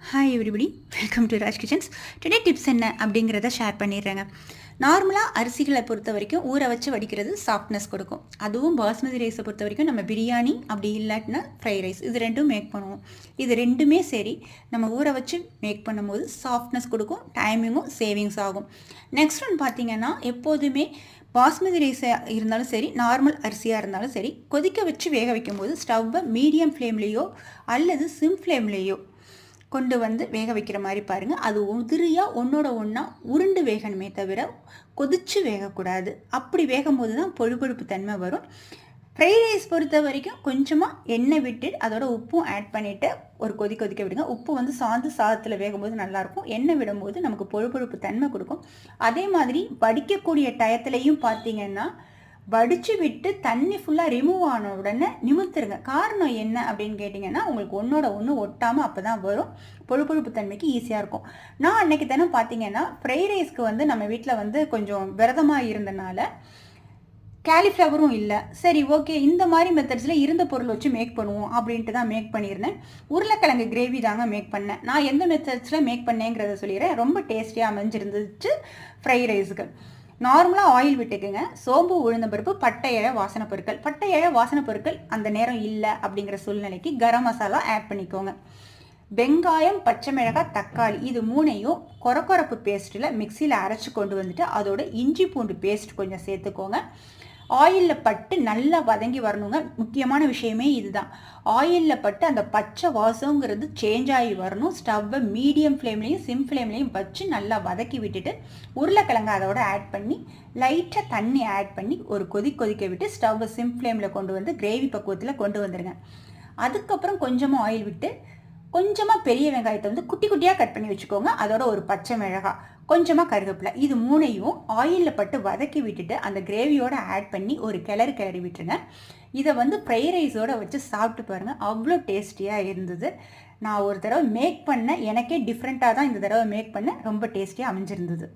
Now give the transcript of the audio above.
Hi everybody welcome to Raj kitchens today tips என்ன அப்படிங்கிறத share பண்ணிடுறேங்க. நார்மலாக அரிசிகளை பொறுத்த வரைக்கும் ஊற வச்சு வடிக்கிறது சாஃப்ட்னஸ் கொடுக்கும். அதுவும் பாஸ்மதி ரைஸை பொறுத்த வரைக்கும் நம்ம பிரியாணி அப்படி இல்லாட்டினா ஃப்ரைட் ரைஸ் இது ரெண்டும் மேக் பண்ணுவோம். இது ரெண்டுமே சரி நம்ம ஊற வச்சு மேக் பண்ணும்போது சாஃப்ட்னஸ் கொடுக்கும் டைமிங்கும் சேவிங்ஸ் ஆகும். நெக்ஸ்ட் ஒன் பார்த்தீங்கன்னா எப்போதுமே பாஸ்மதி ரைஸாக இருந்தாலும் சரி நார்மல் அரிசியாக இருந்தாலும் சரி கொதிக்க வச்சு வேக வைக்கும்போது ஸ்டவ்வை மீடியம் ஃப்ளேம்லேயோ அல்லது சிம் ஃப்ளேம்லேயோ கொண்டு வந்து வேக வைக்கிற மாதிரி பாருங்கள் அது உதிரியாக ஒன்றோட ஒன்றா உருண்டு வேகணுமே தவிர கொதிச்சு வேகக்கூடாது. அப்படி வேகும்போது தான் பொழுபொழுப்பு தன்மை வரும். ஃப்ரைட் ரைஸ் பொறுத்த வரைக்கும் கொஞ்சமாக எண்ணெய் விட்டு அதோட உப்பும் ஆட் பண்ணிவிட்டு ஒரு கொதி கொதிக்க விடுங்க. உப்பு வந்து சாந்து சாதத்தில் வேகும்போது நல்லாயிருக்கும். எண்ணெய் விடும்போது நமக்கு பொழுபொழுப்பு தன்மை கொடுக்கும். அதே மாதிரி வடிக்கக்கூடிய டயத்துலையும் பார்த்தீங்கன்னா வடித்து விட்டு தண்ணி ஃபுல்லாக ரிமூவ் ஆன உடனே நிமித்துருங்க காரணம் என்ன அப்படின்னு கேட்டிங்கன்னா உங்களுக்கு ஒன்றோட ஒன்று ஒட்டாமல் அப்போ தான் வரும். பொழுப்பொழுப்பு தன்மைக்கு ஈஸியாக இருக்கும். நான் அன்னைக்கு தானே பார்த்தீங்கன்னா ஃப்ரைட் ரைஸ்க்கு வந்து நம்ம வீட்டில் வந்து கொஞ்சம் விரதமாக இருந்தனால கேலிஃப்ளவரும் இல்லை. சரி ஓகே இந்த மாதிரி மெத்தட்ஸில் இருந்த பொருள் வச்சு மேக் பண்ணுவோம் அப்படின்ட்டு தான் மேக் பண்ணியிருந்தேன். உருளைக்கிழங்கு கிரேவி தாங்க மேக் பண்ணேன். நான் எந்த மெத்தட்ஸில் மேக் பண்ணேங்கிறத சொல்லிடுறேன். ரொம்ப டேஸ்டியாக அமைஞ்சிருந்துச்சு ஃப்ரைட் ரைஸுக்கு நார்மலாக ஆயில் விட்டுக்குங்க. சோம்பு உளுந்தம்பருப்பு பட்டை இழ வாசனை பொருட்கள். பட்டை இழ வாசனை பொருட்கள் அந்த நேரம் இல்லை அப்படிங்கிற சூழ்நிலைக்கு கரம் மசாலா ஆட் பண்ணிக்கோங்க. வெங்காயம் பச்சை மிளகாய் தக்காளி இது மூணையும் கொரக்கொரப்பு பேஸ்ட்டில் மிக்சியில் அரைச்சி கொண்டு வந்துட்டு அதோட இஞ்சி பூண்டு பேஸ்ட் கொஞ்சம் சேர்த்துக்கோங்க. ஆயிலில் பட்டு நல்லா வதங்கி வரணுங்க முக்கியமான விஷயமே இதுதான். ஆயிலில் பட்டு அந்த பச்சை வாசங்கிறது சேஞ்ச் ஆகி வரணும். ஸ்டவ்வை மீடியம் ஃப்ளேம்லேயும் சிம் ஃப்ளேம்லேயும் வச்சு நல்லா வதக்கி விட்டுட்டு உருளைக்கிழங்கு அதோட ஆட் பண்ணி லைட்டாக தண்ணி ஆட் பண்ணி ஒரு கொதி கொதிக்க விட்டு ஸ்டவ்வை சிம் ஃப்ளேமில் கொண்டு வந்து கிரேவி பக்குவத்தில் கொண்டு வந்துடுங்க அதுக்கப்புறம் கொஞ்சமாக ஆயில் விட்டு கொஞ்சமாக பெரிய வெங்காயத்தை வந்து குட்டி குட்டியாக கட் பண்ணி வச்சுக்கோங்க. அதோட ஒரு பச்சை மிளகாய். கொஞ்சமாக கருவேப்பிலை. இது மூணையும் ஆயிலில் பட்டு வதக்கி விட்டுட்டு அந்த கிரேவியோட ஆட் பண்ணி ஒரு கிளறு கிளறி விட்டுருங்க. இதை வந்து ஃப்ரைட் ரைஸோட வச்சு சாப்பிட்டு பாருங்கள் அவ்வளோ டேஸ்டியாக இருந்தது. நான் ஒரு தடவை மேக் பண்ண எனக்கே டிஃப்ரெண்ட்டாக தான் இந்த தடவை மேக் பண்ண ரொம்ப டேஸ்டியாக அமைஞ்சிருந்தது.